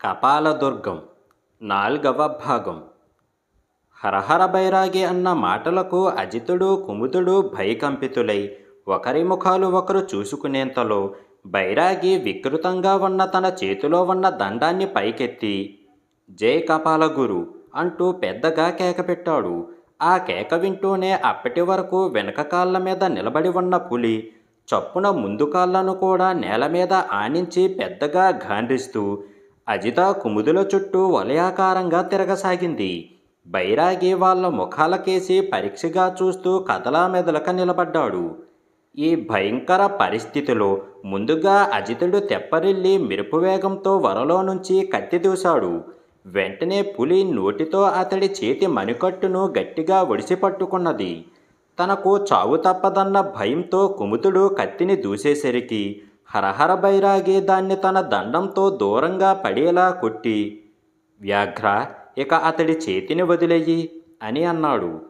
కపాలదుర్గం నాల్గవ భాగం. హరహర బైరాగి అన్న మాటలకు అజితుడు కుముదుడు భయకంపితులై ఒకరి ముఖాలు ఒకరు చూసుకునేంతలో బైరాగి వికృతంగా ఉన్న తన చేతిలో ఉన్న దండాన్ని పైకెత్తి జై కపాలగురు అంటూ పెద్దగా కేక పెట్టాడు ఆ కేక వింటూనే అప్పటి వరకు వెనక కాళ్ళ మీద నిలబడి ఉన్న పులి చప్పున ముందు కాళ్ళను కూడా నేల మీద ఆనించి పెద్దగా గాండ్రిస్తూ అజిత కుముదుల చుట్టూ వలయాకారంగా తిరగసాగింది. బైరాగి వాళ్ళ ముఖాలకేసి పరీక్షగా చూస్తూ కదలా మెదలక నిలబడ్డాడు. ఈ భయంకర పరిస్థితిలో ముందుగా అజితుడు తెప్పరిల్లి మెరుపు వేగంతో వరలో నుంచి కత్తి దూశాడు. వెంటనే పులి నోటితో అతడి చేతి మణికట్టును గట్టిగా ఒడిసి పట్టుకున్నది. తనకు చావు తప్పదన్న భయంతో కుముతుడు కత్తిని దూసేసరికి హరహర బైరాగి దాన్ని తన దండంతో దూరంగా పడేలా కొట్టి వ్యాఘ్ర ఇక అతడి చేతిని వదిలేయి అని అన్నాడు.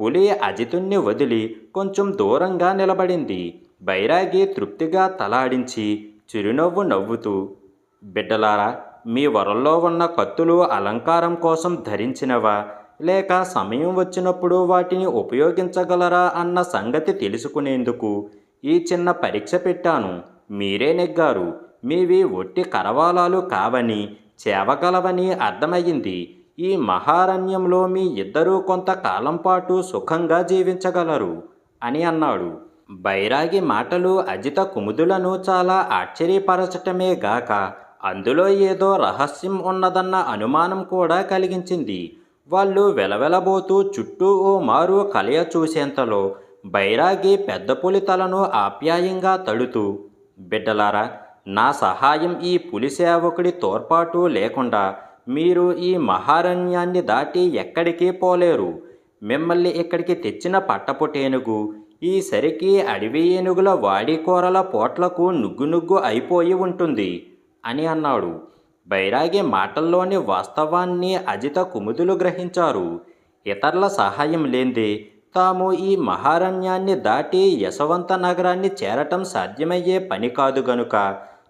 పులి అజితుణ్ణి వదిలి కొంచెం దూరంగా నిలబడింది. బైరాగి తృప్తిగా తలాడించి చిరునవ్వు నవ్వుతూ బిడ్డలారా మీ వరల్లో ఉన్న కత్తులు అలంకారం కోసం ధరించినవా? లేక సమయం వచ్చినప్పుడు వాటిని ఉపయోగించగలరా? అన్న సంగతి తెలుసుకునేందుకు ఈ చిన్న పరీక్ష పెట్టాను. మీరే నెగ్గారు. మీవి ఒట్టి కరవాలాలు కావని చేవగలవని అర్థమయ్యింది. ఈ మహారణ్యంలో మీ ఇద్దరూ కొంతకాలం పాటు సుఖంగా జీవించగలరు అని అన్నాడు. బైరాగి మాటలు అజిత కుముదులను చాలా ఆశ్చర్యపరచటమే గాక అందులో ఏదో రహస్యం ఉన్నదన్న అనుమానం కూడా కలిగించింది. వాళ్ళు వెలవెలబోతూ చుట్టూ ఓ మారు కలయ చూసేంతలో బైరాగి పెద్ద పులి తలను ఆప్యాయంగా తడుతూ బిడ్డలారా నా సహాయం ఈ పులి సేవకుడి తోడ్పాటు లేకుండా మీరు ఈ మహారణ్యాన్ని దాటి ఎక్కడికి పోలేరు. మిమ్మల్ని ఇక్కడికి తెచ్చిన పట్టపుటేనుగు ఈ సరికి అడవి ఏనుగుల వాడికూరల పోట్లకు నుగ్గు నుగ్గు అయిపోయి ఉంటుంది అని అన్నాడు. బైరాగి మాటల్లోని వాస్తవాన్ని అజిత కుముదులు గ్రహించారు. ఇతరుల సహాయం లేందే తాము ఈ మహారణ్యాన్ని దాటి యశవంత నగరాన్ని చేరటం సాధ్యమయ్యే పని కాదు గనుక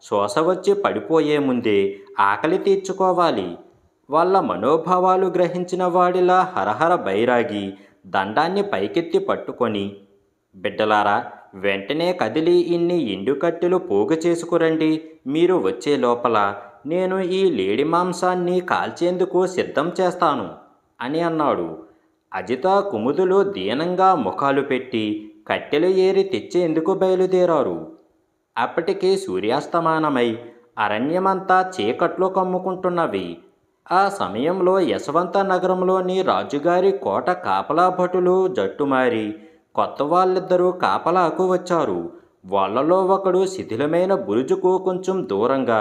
శోష వచ్చి పడిపోయే ముందే ఆకలి తీర్చుకోవాలి. వాళ్ళ మనోభావాలు గ్రహించిన వాడిలా హరహర బైరాగి దండాన్ని పైకెత్తి పట్టుకొని బిడ్డలారా వెంటనే కదిలి ఇన్ని ఎండుకట్టెలు పోగు చేసుకురండి. మీరు వచ్చే లోపల నేను ఈ లేడి మాంసాన్ని కాల్చేందుకు సిద్ధం చేస్తాను అని అన్నాడు. అజిత కుముదులు దీనంగా ముఖాలు పెట్టి కట్టెలు ఏరి తెచ్చేందుకు బయలుదేరారు. అప్పటికి సూర్యాస్తమానమై అరణ్యమంతా చీకట్లో కమ్ముకుంటున్నవి. ఆ సమయంలో యశవంత నగరంలోని రాజుగారి కోట కాపలా భటులు జట్టుమారి కొత్త వాళ్ళిద్దరూ కాపలాకు వచ్చారు. వాళ్ళలో ఒకడు శిథిలమైన బురుజుకు కొంచెం దూరంగా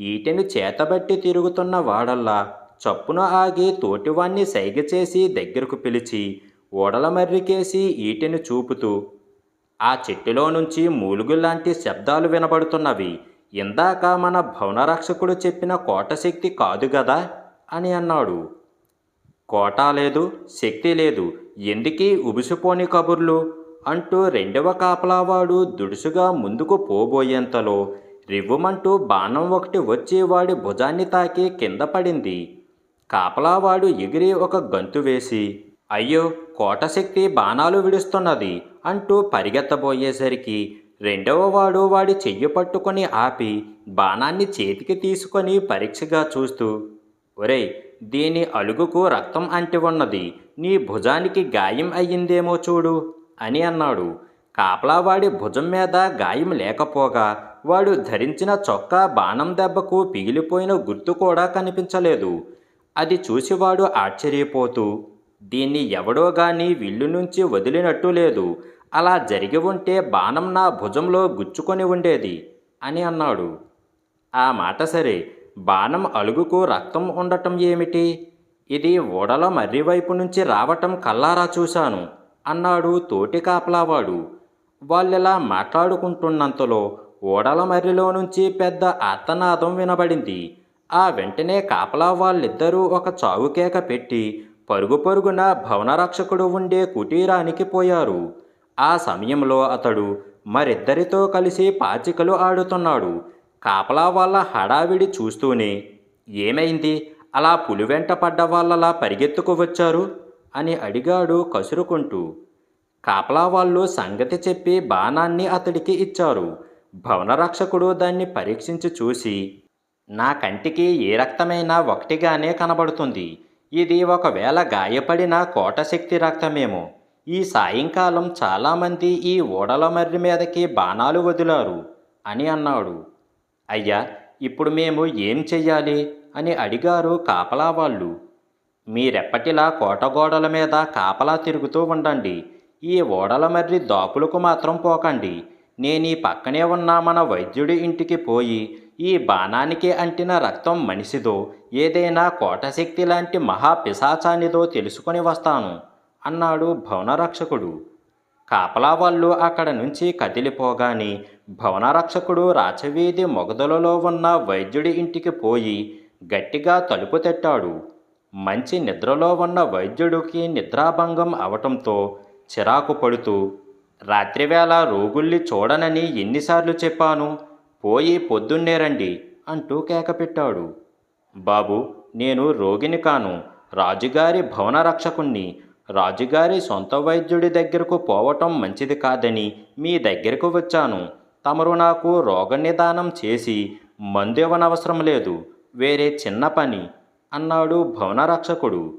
ఈటెను చేతబట్టి తిరుగుతున్న వాడల్లా చప్పున ఆగి తోటివాణ్ణి సైగ చేసి దగ్గరకు పిలిచి ఓడల మర్రికేసి ఈటెను చూపుతూ ఆ చెట్టులో నుంచి మూలుగులాంటి శబ్దాలు వినబడుతున్నవి. ఇందాక మన భవనరక్షకుడు చెప్పిన కోట శక్తి కాదు గదా? అని అన్నాడు. కోట లేదు శక్తి లేదు. ఎందుకీ ఉబిసిపోని కబుర్లు? అంటూ రెండవ కాపలావాడు దుడుసుగా ముందుకు పోబోయేంతలో రివ్వుమంటూ బాణం ఒకటి వచ్చి వాడి భుజాన్ని తాకి కింద పడింది. కాపలావాడు ఎగిరి ఒక గంతు వేసి అయ్యో కోటశక్తి బాణాలు విడుస్తున్నది అంటూ పరిగెత్తబోయేసరికి రెండవ వాడు వాడి చెయ్యి పట్టుకొని ఆపి బాణాన్ని చేతికి తీసుకొని పరీక్షగా చూస్తూ ఒరేయ్ దీని అలుగుకు రక్తం అంటి ఉన్నది నీ భుజానికి గాయం అయ్యిందేమో చూడు అని అన్నాడు. కాపలావాడి భుజం మీద గాయం లేకపోగా వాడు ధరించిన చొక్కా బాణం దెబ్బకు పిగిలిపోయిన గుర్తు కూడా కనిపించలేదు. అది చూసివాడు ఆశ్చర్యపోతూ దీన్ని ఎవడో గాని విల్లు నుంచి వదిలినట్టు లేదు. అలా జరిగి ఉంటే బాణం నా భుజంలో గుచ్చుకొని ఉండేది అని అన్నాడు. ఆ మాట సరే. బాణం అలుగుకు రక్తం ఉండటం ఏమిటి? ఇది ఓడల మర్రి వైపు నుంచి రావటం కల్లారా చూశాను అన్నాడు తోటి కాపలావాడు. వాళ్ళిలా మాట్లాడుకుంటున్నంతలో ఓడల మర్రిలో నుంచి పెద్ద ఆర్తనాదం వినబడింది. ఆ వెంటనే కాపలా వాళ్ళిద్దరూ ఒక చావుకేక పెట్టి పరుగు పరుగున భవనరక్షకుడు ఉండే కుటీరానికి పోయారు. ఆ సమయంలో అతడు మరిద్దరితో కలిసి పాచికలు ఆడుతున్నాడు. కాపలా వాళ్ళ హడావిడి చూస్తూనే ఏమైంది? అలా పులివెంట పడ్డ వాళ్ళలా పరిగెత్తుకు వచ్చారు? అని అడిగాడు కసురుకుంటూ. కాపలా వాళ్ళు సంగతి చెప్పి బాణాన్ని అతడికి ఇచ్చారు. భవనరక్షకుడు దాన్ని పరీక్షించి చూసి నా కంటికి ఏ రక్తమైనా ఒకటిగానే కనబడుతుంది. ఇది ఒకవేళ గాయపడిన కోటశక్తి రక్తమేమో. ఈ సాయంకాలం చాలామంది ఈ ఓడల మర్రి మీదకి బాణాలు వదిలారు అని అన్నాడు. అయ్యా ఇప్పుడు మేము ఏం చెయ్యాలి? అని అడిగారు కాపలా వాళ్ళు. మీరెప్పటిలా కోటగోడల మీద కాపలా తిరుగుతూ ఉండండి. ఈ ఓడల మర్రి దాపులకు మాత్రం పోకండి. నేను ఈ పక్కనే ఉన్న మన వైద్యుడి ఇంటికి పోయి ఈ బాణానికి అంటిన రక్తం మనిషిదో ఏదైనా కోటశక్తి లాంటి మహాపిశాచానిదో తెలుసుకొని వస్తాను అన్నాడు భవనరక్షకుడు. కాపలా వాళ్ళు అక్కడ నుంచి కదిలిపోగానే భవనరక్షకుడు రాచవీధి మొగదులలో ఉన్న వైద్యుడి ఇంటికి పోయి గట్టిగా తలుపు తట్టాడు. మంచి నిద్రలో ఉన్న వైద్యుడికి నిద్రాభంగం అవటంతో చిరాకు పడుతూ రాత్రివేళ రోగుల్ని చూడనని ఎన్నిసార్లు చెప్పాను. పోయి పొద్దున్నే రండి అంటూ కేకపెట్టాడు బాబు నేను రోగిని కాను. రాజుగారి భవన రక్షకుణ్ణి. రాజుగారి సొంత వైద్యుడి దగ్గరకు పోవటం మంచిది కాదని మీ దగ్గరకు వచ్చాను. తమరు నాకు రోగ నిదానం చేసి మందు ఇవ్వనవసరం లేదు. వేరే చిన్న పని అన్నాడు భవన రక్షకుడు.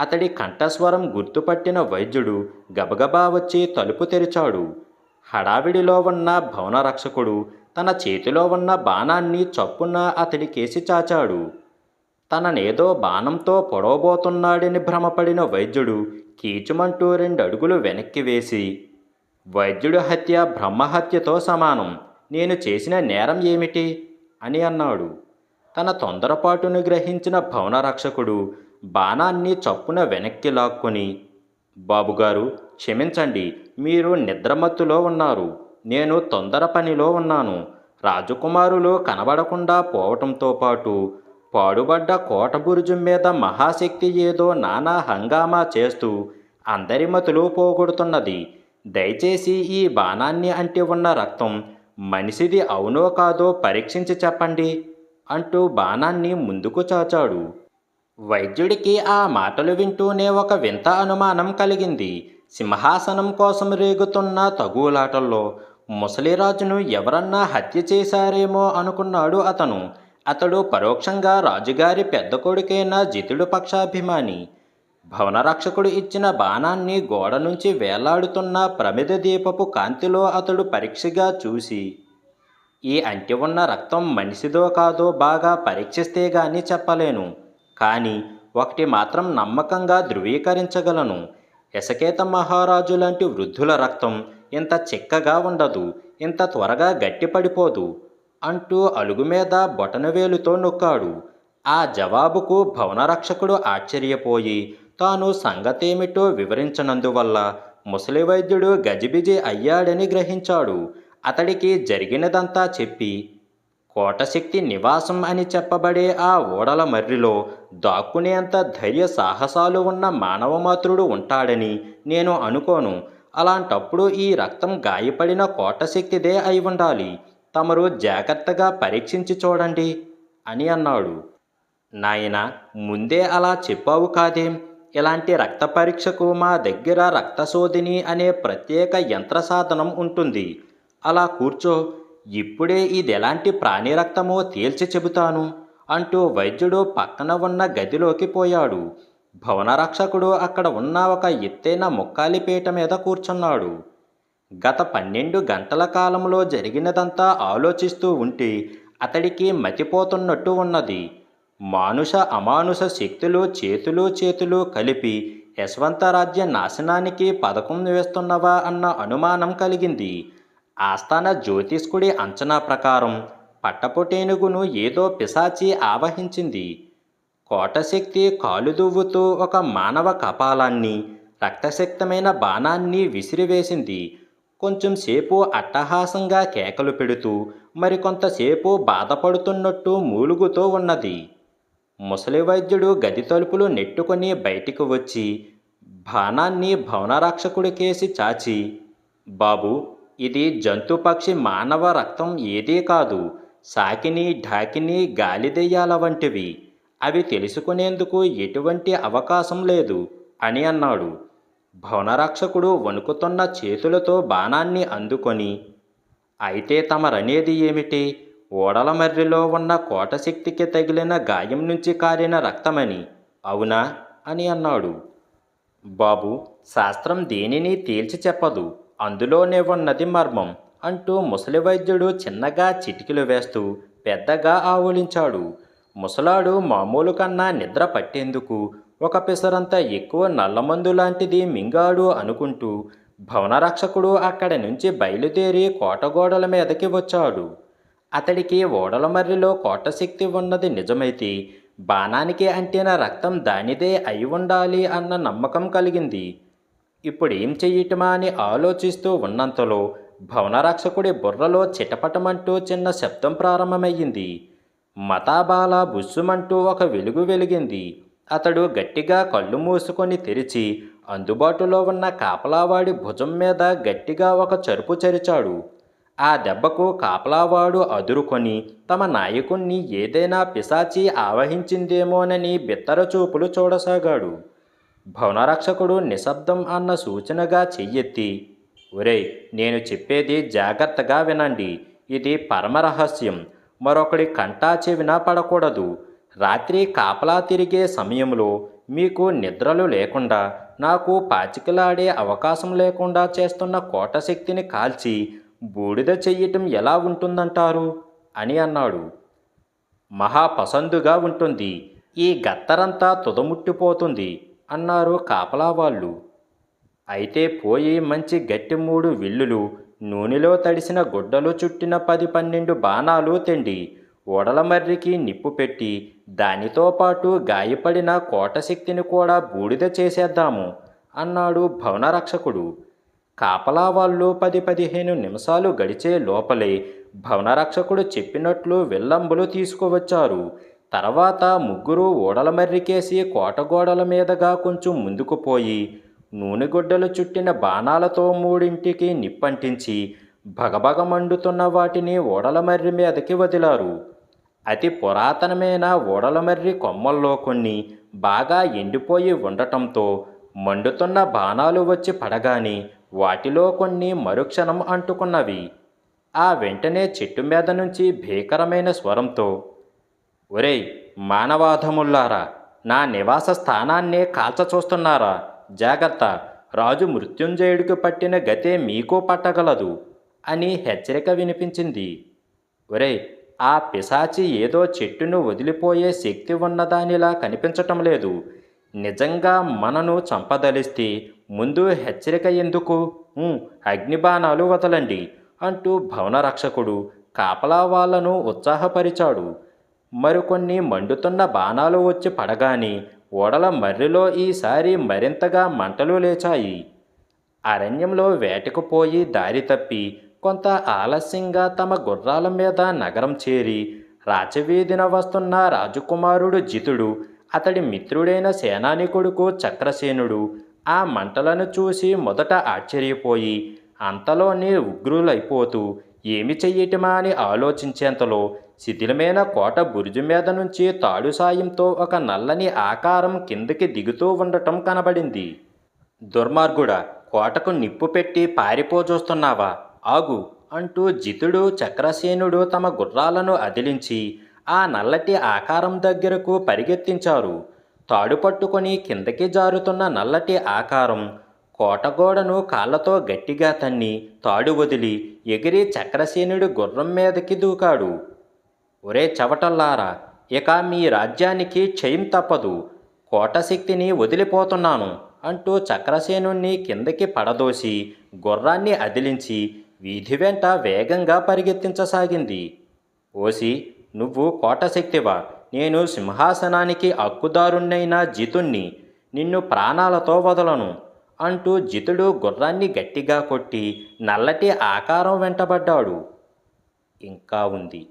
అతడి కంఠస్వరం గుర్తుపట్టిన వైద్యుడు గబగబా వచ్చి తలుపు తెరిచాడు. హడావిడిలో ఉన్న భవన రక్షకుడు తన చేతిలో ఉన్న బాణాన్ని చప్పున అతడి కేసి చాచాడు. తననేదో బాణంతో పొడవబోతున్నాడని భ్రమపడిన వైద్యుడు కీచుమంటూ రెండు అడుగులు వెనక్కి వేసి వైద్యుడి హత్య బ్రహ్మహత్యతో సమానం. నేను చేసిన నేరం ఏమిటి? అని అన్నాడు. తన తొందరపాటును గ్రహించిన భవన రక్షకుడు బాణాన్ని చప్పున వెనక్కి లాక్కొని బాబుగారు క్షమించండి మీరు నిద్రమత్తులో ఉన్నారు. నేను తొందర పనిలో ఉన్నాను. రాజకుమారులు కనబడకుండా పోవటంతో పాటు పాడుబడ్డ కోట బురుజు మీద మహాశక్తి ఏదో నానా హంగామా చేస్తూ అందరి మతులు పోగొడుతున్నది. దయచేసి ఈ బాణాన్ని అంటి ఉన్న రక్తం మనిషిది అవునో కాదో పరీక్షించి చెప్పండి అంటూ బాణాన్ని ముందుకు చాచాడు. వైద్యుడికి ఆ మాటలు వింటూనే ఒక వింత అనుమానం కలిగింది. సింహాసనం కోసం రేగుతున్న తగులాటల్లో ముసలిరాజును ఎవరన్నా హత్య చేశారేమో అనుకున్నాడు అతను. అతడు పరోక్షంగా రాజుగారి పెద్ద కొడుకైన జితుడు పక్షాభిమాని. భవనరక్షకుడు ఇచ్చిన బాణాన్ని గోడ నుంచి వేలాడుతున్న ప్రమిద దీపపు కాంతిలో అతడు పరీక్షగా చూసి ఈ అంటి ఉన్న రక్తం మనిషిదో కాదో బాగా పరీక్షిస్తే గాని చెప్పలేను. కానీ ఒకటి మాత్రం నమ్మకంగా ధృవీకరించగలను. యశకేత మహారాజు లాంటి వృద్ధుల రక్తం ఇంత చిక్కగా ఉండదు ఇంత త్వరగా గట్టిపడిపోదు అంటూ అలుగు మీద బొటనవేలుతో నొక్కాడు. ఆ జవాబుకు భవనరక్షకుడు ఆశ్చర్యపోయి తాను సంగతేమిటో వివరించనందువల్ల ముసలి వైద్యుడు గజిబిజి అయ్యాడని గ్రహించాడు. అతడికి జరిగినదంతా చెప్పి కోటశక్తి నివాసం అని చెప్పబడే ఆ ఓడల మర్రిలో దాక్కునేంత ధైర్య సాహసాలు ఉన్న మానవమాతృడు ఉంటాడని నేను అనుకోను. అలాంటప్పుడు ఈ రక్తం గాయపడిన కోటశక్తిదే అయి ఉండాలి. తమరు జాగ్రత్తగా పరీక్షించి చూడండి అని అన్నాడు. నాయన ముందే అలా చెప్పావు కాదేం? ఇలాంటి రక్త పరీక్షకు మా దగ్గర రక్తశోధిని అనే ప్రత్యేక యంత్ర సాధనం ఉంటుంది. అలా కూర్చో. ఇప్పుడే ఇది ఎలాంటి ప్రాణిరక్తమో తేల్చి చెబుతాను అంటూ వైద్యుడు పక్కన ఉన్న గదిలోకి పోయాడు. భవనరక్షకుడు అక్కడ ఉన్న ఒక ఎత్తైన ముక్కాలిపీట మీద కూర్చున్నాడు. గత పన్నెండు గంటల కాలంలో జరిగినదంతా ఆలోచిస్తూ ఉంటే అతడికి మతిపోతున్నట్టు ఉన్నది. మానుష అమానుష శక్తులు చేతులు చేతులు కలిపి యశ్వంతరాజ్య నాశనానికి పథకం వేస్తున్నవా అన్న అనుమానం కలిగింది. ఆస్థాన జ్యోతిష్కుడి అంచనా ప్రకారం పట్టపుటేనుగును ఏదో పిశాచి ఆవహించింది. కోటశక్తి కాలు దువ్వుతూ ఒక మానవ కపాలాన్ని రక్తశక్తమైన బాణాన్ని విసిరివేసింది. కొంచెం సేపు అట్టహాసంగా కేకలు పెడుతూ మరికొంతసేపు బాధపడుతున్నట్టు మూలుగుతూ ఉన్నది. ముసలి వైద్యుడు గది తలుపులు నెట్టుకొని బయటికి వచ్చి బాణాన్ని భవనరక్షకుడికేసి చాచి బాబు ఇది జంతు పక్షి మానవ రక్తం ఏదీ కాదు సాకిని ఢాకిని గాలిదెయ్యాల వంటివి. అవి తెలుసుకునేందుకు ఎటువంటి అవకాశం లేదు అని అన్నాడు. భవనరక్షకుడు వణుకుతున్న చేతులతో బాణాన్ని అందుకొని అయితే తమరనేది ఏమిటి? ఓడల మర్రిలో ఉన్న కోటశక్తికి తగిలిన గాయం నుంచి కారిన రక్తమని అవునా? అని అన్నాడు. బాబు శాస్త్రం దేనిని తేల్చి చెప్పదు. అందులోనే ఉన్నది మర్మం అంటూ ముసలి వైద్యుడు చిన్నగా చిటికలు వేస్తూ పెద్దగా ఆవులించాడు. ముసలాడు మామూలు కన్నా నిద్ర పట్టేందుకు ఒక పిసరంత ఎక్కువ నల్లమందు లాంటిది మింగాడు అనుకుంటూ భవనరక్షకుడు అక్కడి నుంచి బయలుదేరి కోటగోడల మీదకి వచ్చాడు. అతడికి ఓడల మర్రిలో కోటశక్తి ఉన్నది నిజమైతే బాణానికి అంటిన రక్తం దానిదే అయి ఉండాలి అన్న నమ్మకం కలిగింది. ఇప్పుడు ఏం చెయ్యటమా అని ఆలోచిస్తూ ఉన్నంతలో భవనరక్షకుడి బుర్రలో చిటపటమంటూ చిన్న శబ్దం ప్రారంభమయ్యింది. మతాబాల బుస్సుమంటూ ఒక వెలుగు వెలిగింది. అతడు గట్టిగా కళ్ళు మూసుకొని తెరిచి అందుబాటులో ఉన్న కాపలావాడి భుజం మీద గట్టిగా ఒక చరుపు చరిచాడు. ఆ దెబ్బకు కాపలావాడు అదురుకొని తమ నాయకుణ్ణి ఏదైనా పిశాచి ఆవహించిందేమోనని బిత్తర చూపులు చూడసాగాడు. భవనరక్షకుడు నిశ్శబ్దం అన్న సూచనగా చెయ్యెత్తి ఒరే నేను చెప్పేది జాగ్రత్తగా వినండి. ఇది పరమరహస్యం మరొకడి కంటా చెవిన పడకూడదు. రాత్రి కాపలా తిరిగే సమయంలో మీకు నిద్రలు లేకుండా నాకు పాచికలాడే అవకాశం లేకుండా చేస్తున్న కోటశక్తిని కాల్చి బూడిద చెయ్యటం ఎలా ఉంటుందంటారు? అని అన్నాడు. మహాపసందుగా ఉంటుంది. ఈ గత్తరంతా తుదముట్టిపోతుంది. అన్నారు కాపలా వాళ్ళు. అయితే పోయి మంచి గట్టి మూడు విల్లులు నూనెలో తడిసిన గుడ్డలు చుట్టిన పది పన్నెండు బాణాలు తెండి ఓడల మర్రికి నిప్పు పెట్టి దానితో పాటు గాయపడిన కోటశక్తిని కూడా బూడిద చేసేద్దాము అన్నాడు భవనరక్షకుడు. కాపలా వాళ్ళు పది పదిహేను నిమిషాలు గడిచే లోపలే భవనరక్షకుడు చెప్పినట్లు విల్లంబులు తీసుకువచ్చారు. తర్వాత ముగ్గురు ఊడలమర్రికేసి కోటగోడల మీదగా కొంచెం ముందుకు పోయి నూనెగుడ్డలు చుట్టిన బాణాలతో మూడింటికి నిప్పంటించి భగభగ మండుతున్న వాటిని ఓడలమర్రి మీదకి వదిలారు. అతి పురాతనమైన ఓడలమర్రి కొమ్మల్లో కొన్ని బాగా ఎండిపోయి ఉండటంతో మండుతున్న బాణాలు వచ్చి పడగానే వాటిలో కొన్ని మరుక్షణం అంటుకున్నవి. ఆ వెంటనే చెట్టు మీద నుంచి భీకరమైన స్వరంతో ఒరేయ్ మానవాధముల్లారా నా నివాస స్థానాన్నే కాల్చ చూస్తున్నారా జాగ్రత్త రాజు మృత్యుంజయుడికి పట్టిన గతే మీకు పట్టగలదు అని హెచ్చరిక వినిపించింది. ఒరేయ్ ఆ పిశాచి ఏదో చెట్టును వదిలిపోయే శక్తి ఉన్నదానిలా కనిపించటం లేదు. నిజంగా మనను చంపదలిస్తే ముందు హెచ్చరిక ఎందుకు? అగ్నిబాణాలు వదలండి అంటూ భవనరక్షకుడు కాపలా వాళ్ళను ఉత్సాహపరిచాడు. మరికొన్ని మండుతున్న బాణాలు వచ్చి పడగానే ఓడల మర్రిలో ఈసారి మరింతగా మంటలు లేచాయి. అరణ్యంలో వేటకు పోయి దారి తప్పి కొంత ఆలస్యంగా తమ గుర్రాల మీద నగరం చేరి రాచవీధిన వస్తున్న రాజకుమారుడు జితుడు అతడి మిత్రుడైన సేనాని కొడుకు చక్రసేనుడు ఆ మంటలను చూసి మొదట ఆశ్చర్యపోయి అంతలోనే ఉగ్రులైపోతూ ఏమి చెయ్యటమా అని ఆలోచించేంతలో శిథిలమైన కోట బురుజు మీద నుంచి తాడు సాయంతో ఒక నల్లని ఆకారం కిందకి దిగుతూ ఉండటం కనబడింది. దుర్మార్గుడా కోటకు నిప్పు పెట్టి పారిపోజూస్తున్నావా? ఆగు అంటూ జితుడు చక్రసేనుడు తమ గుర్రాలను అదిలించి ఆ నల్లటి ఆకారం దగ్గరకు పరిగెత్తించారు. తాడు పట్టుకొని కిందకి జారుతున్న నల్లటి ఆకారం కోటగోడను కాళ్ళతో గట్టిగా తన్ని తాడు వదిలి ఎగిరి చక్రసేనుడి గుర్రం మీదకి దూకాడు. ఒరే చవటల్లారా ఇక మీ రాజ్యానికి క్షయం తప్పదు. కోటశక్తిని వదిలిపోతున్నాను అంటూ చక్రసేనుణ్ణి కిందకి పడదోసి గుర్రాన్ని అదిలించి వీధి వెంట వేగంగా పరిగెత్తించసాగింది. ఓసి నువ్వు కోటశక్తివా? నేను సింహాసనానికి హక్కుదారుణ్ణైన జితుణ్ణి. నిన్ను ప్రాణాలతో వదలను. అంటూ జితుడు గుర్రాన్ని గట్టిగా కొట్టి నల్లటి ఆకారం వెంటబడ్డాడు. ఇంకా ఉంది.